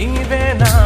నీవేనా?